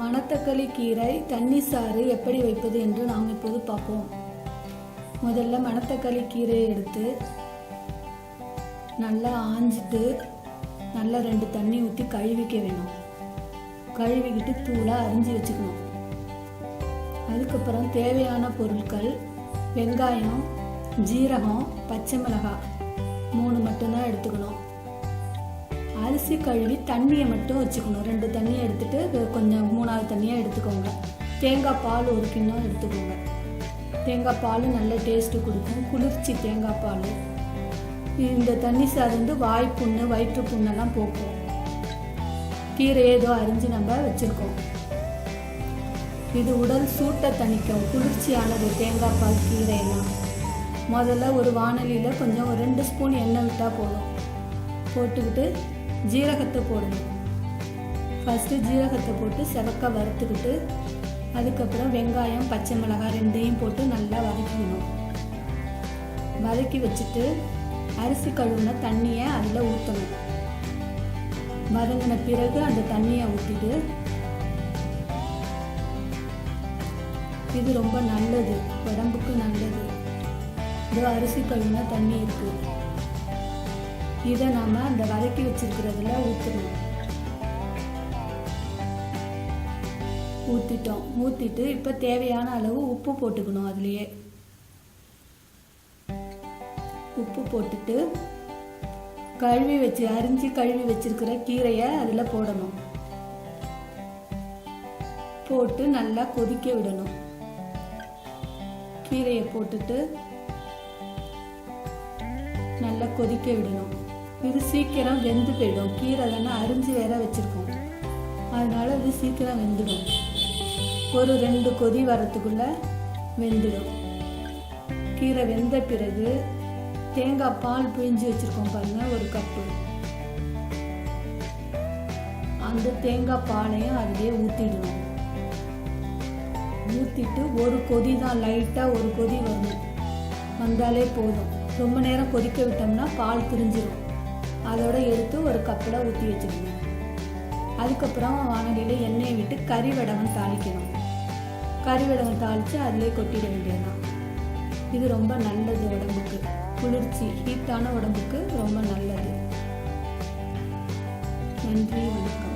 மணத்தக்காளி கீரை தண்ணி சாறு எப்படி வைப்பது என்று நாம் இப்போது பார்ப்போம். முதல்ல மணத்தக்காளி கீரையை எடுத்து நல்லா ஆஞ்சிட்டு நல்லா ரெண்டு தண்ணி ஊற்றி கழுவிக்க வேணும். கழுவிக்கிட்டு தூளாக அரிஞ்சு வச்சுக்கணும். அதுக்கப்புறம் தேவையான பொருட்கள் வெங்காயம் ஜீரகம் பச்சை மிளகாய் மூணு மட்டும்தான் எடுத்துக்கணும். அரிசி கழுவி தண்ணியை மட்டும் வச்சுக்கணும். ரெண்டு தண்ணியை எடுத்துட்டு கொஞ்சம் மூணாவது தண்ணியாக எடுத்துக்கோங்க. தேங்காய் பால் ஒரு கிண்ணம் எடுத்துக்கோங்க. தேங்காய் பால் நல்ல டேஸ்ட்டு கொடுக்கும். குளிர்ச்சி தேங்காய் பால். இந்த தண்ணி சார்ந்து வந்து வாய் புண்ணு வயிற்று புண்ணெல்லாம் போக்கும். கீரை ஏதோ அரிஞ்சு நம்ம வச்சுருக்கோம். இது உடல் சூட்டை தணிக்கும். குளிர்ச்சியானது தேங்காய் பால் கீரையெல்லாம் முதல்ல ஒரு வானலியில் கொஞ்சம் ஒரு ரெண்டு ஸ்பூன் எண்ணெய் விட்டால் போதும். போட்டுக்கிட்டு ஜீரகத்தை போடணும். ஃபஸ்ட்டு ஜீரகத்தை போட்டு செவக்க வறுத்துக்கிட்டு அதுக்கப்புறம் வெங்காயம் பச்சை மிளகாய் ரெண்டையும் போட்டு நல்லா வதக்கிக்கணும். வதக்கி வச்சுட்டு அரிசி கழுவுன தண்ணியை அதில் ஊற்றணும் வதங்கின பிறகு அந்த தண்ணியை ஊற்றிட்டு இது ரொம்ப நல்லது உடம்புக்கு நல்லது. இது அரிசி கழுவுன தண்ணி இருக்குது இதை நாம அந்த வதக்கி வச்சிருக்கிறதுல ஊற்றணும் ஊற்றிட்டோம் ஊற்றிட்டு இப்போ தேவையான அளவு உப்பு போட்டுக்கணும் அதுலேயே. உப்பு போட்டுட்டு கழுவி வச்சு அரிஞ்சு கழுவி வச்சிருக்கிற கீரையை அதில் போடணும். போட்டு நல்லா கொதிக்க விடணும். கீரையை போட்டுட்டு நல்லா கொதிக்க விடணும். இது சீக்கிரம் வெந்து போயிடும். கீரை தானே அரிஞ்சு வேற வச்சிருக்கோம். அதனால இது சீக்கிரம் வெந்துடும். ஒரு ரெண்டு கொதி வரத்துக்குள்ள வெந்துடும். கீரை வெந்த பிறகு தேங்காய் பால் பிழிஞ்சு வச்சிருக்கோம் பாருங்க ஒரு கப்பு அந்த தேங்காய் பாலையும் அதிலே ஊற்றிடுவோம் ஊற்றிட்டு ஒரு கொதி தான் லைட்டாக ஒரு கொதி வரணும் வந்தாலே போதும். ரொம்ப நேரம் கொதிக்க விட்டோம்னா பால் பிரிஞ்சிடும் அதோட எடுத்து ஒரு கப்பில் ஊற்றி வச்சுக்கணும். அதுக்கப்புறம் வானலியில் எண்ணெயை விட்டு கறி வடகம் தாளிக்கணும். கறி வடகம் தாளித்து அதிலே கொட்டிட வேண்டியதுதான். இது ரொம்ப நல்லது உடம்புக்கு. குளிர்ச்சி ஹீட்டான உடம்புக்கு ரொம்ப நல்லது. நன்றி வணக்கம்.